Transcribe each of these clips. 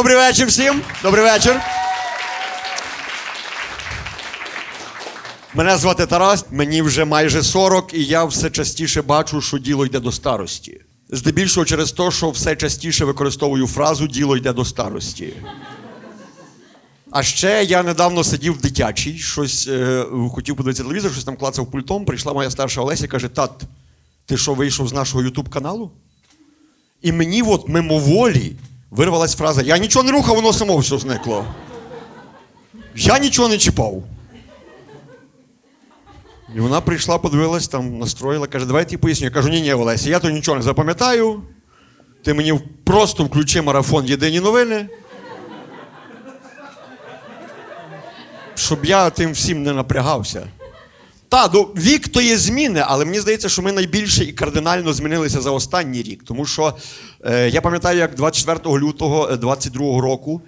добрий вечір всім. Добрий вечір. Мене звати Тарас, мені вже майже 40, і я все частіше бачу, що діло йде до старості. Здебільшого через те, що все частіше використовую фразу діло йде до старості. А ще я недавно сидів в дитячій, щось е, хотів подивитися телевізор, щось там клацав пультом. Прийшла моя старша Олеся і каже: Тат, ти що вийшов з нашого Ютуб каналу? І мені от мимоволі вирвалась фраза: Я нічого не рухав, воно само все зникло. Я нічого не чіпав. І вона прийшла, подивилась, там, настроїла, каже, давай тобі поясню. Я кажу, ні, ні, Олеся, я то нічого не запам'ятаю. Ти мені просто включи марафон Єдині новини. Щоб я тим всім не напрягався. Та, ну, вік то є зміни, але мені здається, що ми найбільше і кардинально змінилися за останній рік. Тому що е, я пам'ятаю, як 24 лютого 22 року.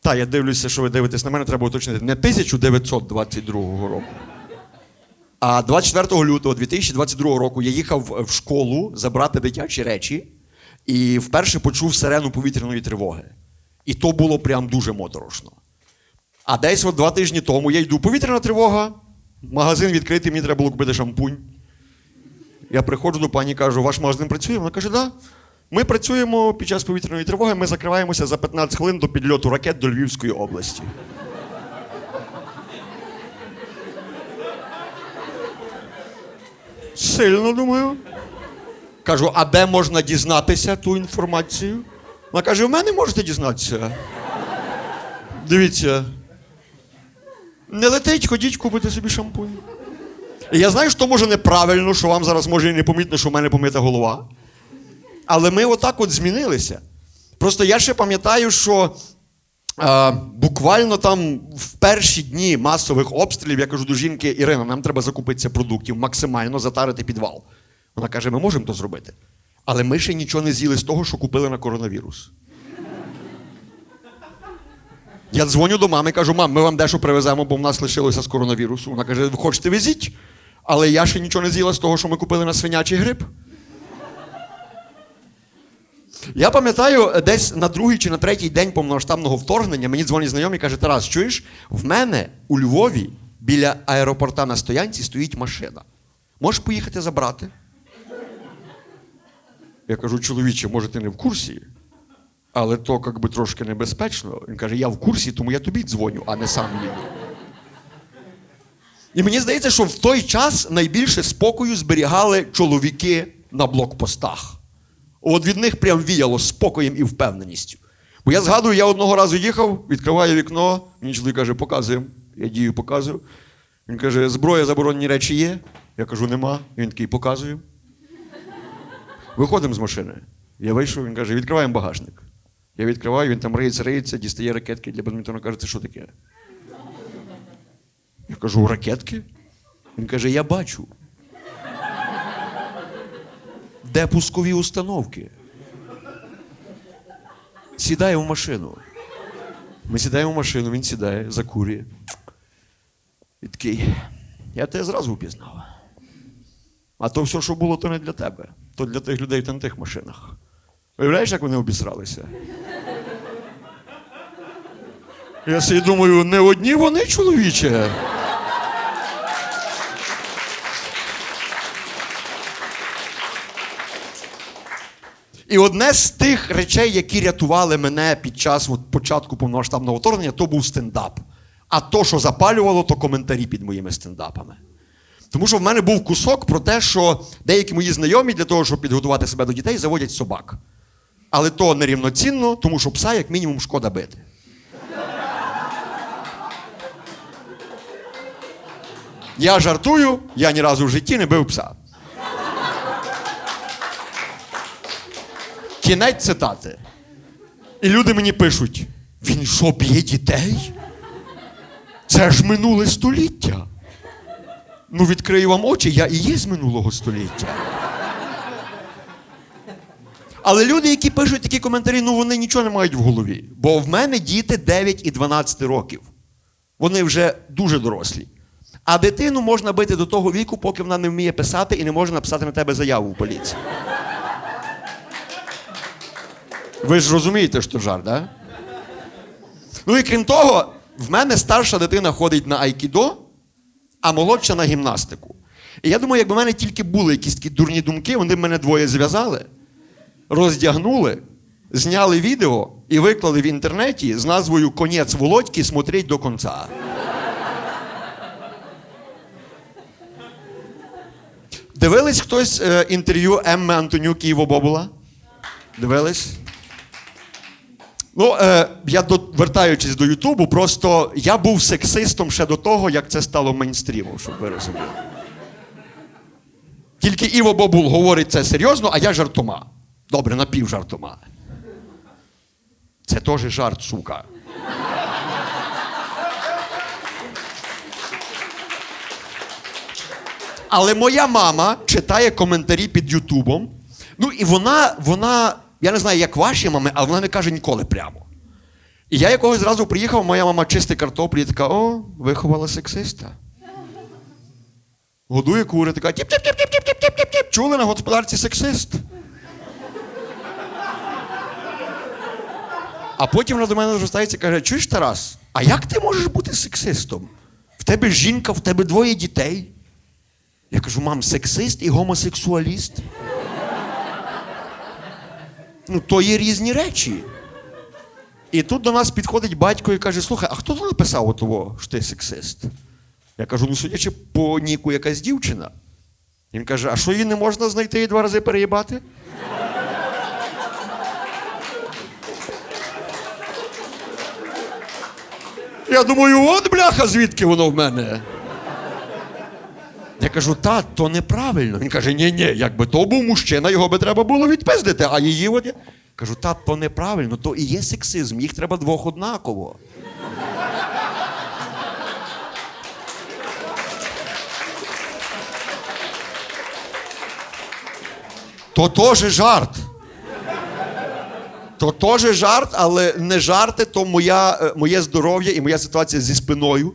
Та, я дивлюся, що ви дивитесь на мене, треба уточнити. Не 1922 року. А 24 лютого 2022 року я їхав в школу забрати дитячі речі і вперше почув сирену повітряної тривоги. І то було прям дуже моторошно. А десь от два тижні тому я йду повітряна тривога, магазин відкритий, мені треба було купити шампунь. Я приходжу до пані кажу, ваш магазин працює? Вона каже, да. Ми працюємо під час повітряної тривоги, ми закриваємося за 15 хвилин до підльоту ракет до Львівської області. Сильно думаю. Кажу, а де можна дізнатися ту інформацію? Вона каже, в мене можете дізнатися. Дивіться. Не летить, ходіть, купити собі шампунь. І я знаю, що може неправильно, що вам зараз може і не помітно, що в мене помита голова. Але ми отак от змінилися. Просто я ще пам'ятаю, що е, буквально там в перші дні масових обстрілів я кажу до жінки Ірина, нам треба закупитися продуктів, максимально затарити підвал. Вона каже: ми можемо то зробити. Але ми ще нічого не з'їли з того, що купили на коронавірус. Я дзвоню до мами, кажу, мам, ми вам дещо привеземо, бо в нас лишилося з коронавірусу. Вона каже, ви хочете везіть, але я ще нічого не з'їла з того, що ми купили на свинячий грип. Я пам'ятаю, десь на другий чи на третій день повномасштабного вторгнення мені дзвонить знайомий і каже: Тарас, чуєш, в мене у Львові біля аеропорта на стоянці стоїть машина. Можеш поїхати забрати? Я кажу, чоловіче, може, ти не в курсі, але то як би трошки небезпечно. Він каже, я в курсі, тому я тобі дзвоню, а не сам їду. І мені здається, що в той час найбільше спокою зберігали чоловіки на блокпостах. От від них прям віяло спокоєм і впевненістю. Бо я згадую, я одного разу їхав, відкриваю вікно, мені чоловік каже, показуємо. Я дію показую. Він каже, зброя заборонені речі є. Я кажу, нема. І він такий показую. Виходимо з машини. Я вийшов, він каже, відкриваємо багажник. Я відкриваю, він там риється, риється, дістає ракетки для бадмінтону, каже, це що таке? Я кажу, ракетки? Він каже, я бачу. Де пускові установки? Сідає в машину. Ми сідаємо в машину, він сідає, закурює. І такий, я тебе зразу впізнав. А то все, що було, то не для тебе. То для тих людей та на тих машинах. Уявляєш, як вони обісралися? Я собі думаю, не одні вони, чоловіче. І одне з тих речей, які рятували мене під час от, початку повномасштабного вторгнення, то був стендап. А то, що запалювало, то коментарі під моїми стендапами. Тому що в мене був кусок про те, що деякі мої знайомі для того, щоб підготувати себе до дітей, заводять собак. Але то нерівноцінно, тому що пса, як мінімум, шкода бити. Я жартую, я ні разу в житті не бив пса. Кінець цитати. І люди мені пишуть: він що б'є дітей? Це ж минуле століття. Ну, відкрию вам очі, я і є з минулого століття. Але люди, які пишуть такі коментарі, ну вони нічого не мають в голові. Бо в мене діти 9 і 12 років. Вони вже дуже дорослі. А дитину можна бити до того віку, поки вона не вміє писати і не може написати на тебе заяву в поліції. Ви ж розумієте, що так? Да? Ну і крім того, в мене старша дитина ходить на айкідо, а молодша на гімнастику. І я думаю, якби в мене тільки були якісь такі дурні думки, вони б мене двоє зв'язали, роздягнули, зняли відео і виклали в інтернеті з назвою Конець Володьки смотреть до кінця. Дивились хтось е, інтерв'ю Емми Антонюк Києво Бобула? Дивились? Ну, е, я до, вертаючись до Ютубу, просто я був сексистом ще до того, як це стало мейнстрімом, щоб ви розуміли. Тільки Іво Бобул говорить це серйозно, а я жартома. Добре, напівжартома. Це теж жарт, сука. Але моя мама читає коментарі під Ютубом. Ну і вона, вона, я не знаю, як ваші мами, але вона не каже ніколи прямо. І я якогось зразу приїхав, моя мама чистить картоплі і така, о, виховала сексиста. Годує кури, така тіп-тіп-тіп-тіп-тіп-тіп-тіп-тіп. Чули на господарці сексист. А потім вона до мене звертається і каже: чуєш, Тарас, а як ти можеш бути сексистом? В тебе жінка, в тебе двоє дітей. Я кажу, мам, сексист і гомосексуаліст. Ну, то є різні речі. І тут до нас підходить батько і каже: слухай, а хто тут написав того, що ти сексист? Я кажу, ну судячи по ніку якась дівчина. Він каже: а що її не можна знайти і два рази переїбати? Я думаю, от бляха, звідки воно в мене. Я кажу, та, то неправильно. Він каже, ні, ні, якби то був мужчина, його би треба було відпиздити, а її от я. Кажу, та, то неправильно, то і є сексизм, їх треба двох однаково. То теж жарт. То теж жарт, але не жарти, то моя, е, моє здоров'я і моя ситуація зі спиною.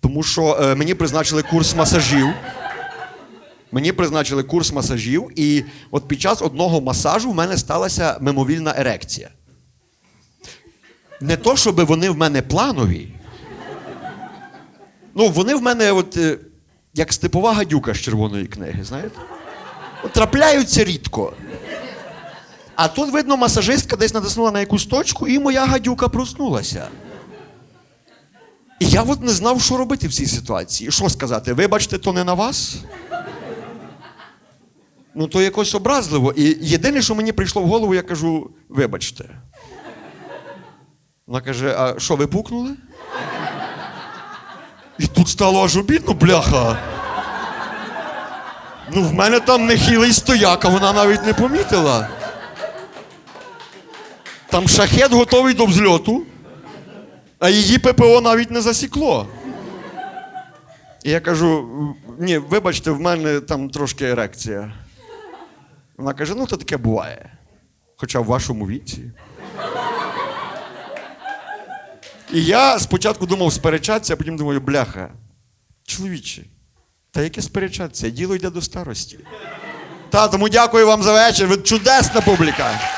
Тому що е, мені призначили курс масажів. Мені призначили курс масажів, і от під час одного масажу в мене сталася мимовільна ерекція. Не то, щоб вони в мене планові. Ну, вони в мене, от, е, як степова гадюка з червоної книги, знаєте? От, трапляються рідко. А тут, видно, масажистка десь натиснула на якусь точку, і моя гадюка проснулася. І я от не знав, що робити в цій ситуації. Що сказати? Вибачте, то не на вас? Ну, то якось образливо. І єдине, що мені прийшло в голову, я кажу: вибачте. Вона каже: а що, ви пукнули? І тут стало аж обідно, бляха. Ну, в мене там нехилий стояк, а вона навіть не помітила. Там шахет готовий до взльоту, а її ППО навіть не засікло. І я кажу: ні, вибачте, в мене там трошки ерекція. Вона каже: ну, то таке буває. Хоча в вашому віці. І я спочатку думав сперечатися, а потім думаю, бляха, чоловіче, та яке сперечатися? Діло йде до старості. Та, тому дякую вам за вечір. Ви чудесна публіка.